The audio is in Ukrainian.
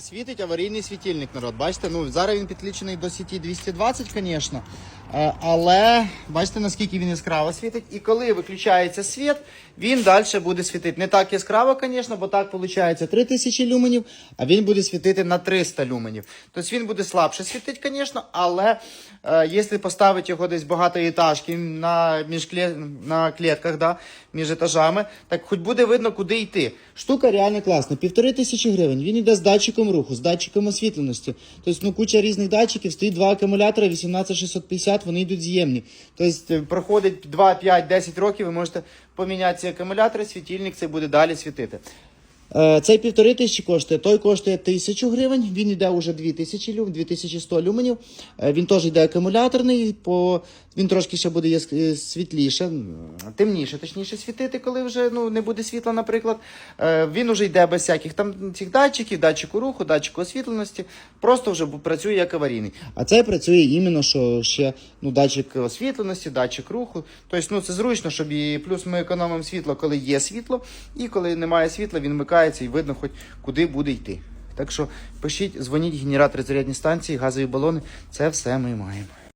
Світить аварійний світильник, народ. Бачите, ну зараз він підключений до сіті 220, звісно. Е, Але бачите, наскільки він яскраво світить. І коли виключається світ, він далі буде світити. Не так яскраво, звісно, бо так виходить 3000 люменів, а він буде світити на 300 люменів. Тобто він буде слабше світити, звісно, але е, якщо поставити його десь багатоетажки на, між клє... на клітках, да, між етажами, так хоч буде видно, куди йти. Штука реально класна. Півтори тисячі гривень. Він йде з датчиком руху, з датчиком освітленості. Тобто, ну, куча різних датчиків, стоїть два акумулятора 18650, вони йдуть з'ємні. Тобто, е, проходить 2, 5, 10 років, ви можете поміняти ці акумулятори, світильник це буде далі світити. Е, Цей півтори тисячі коштує, той коштує тисячу гривень, він йде уже 2000 люм, 2100 люменів. Е, Він теж йде акумуляторний, по... він трошки ще буде е, світліше, темніше, точніше світити, коли вже ну, не буде світла, наприклад. Він вже йде без всяких там цих датчиків, датчику руху, датчику освітленості, просто вже працює як аварійний. А цей працює іменно, що ще ну, датчик освітленості, датчик руху. Тобто, ну, це зручно, щоб і плюс ми економимо світло, коли є світло, і коли немає світла, він вмикається і видно, хоч куди буде йти. Так що пишіть, дзвоніть, генератори зарядні станції, газові балони. Це все ми маємо.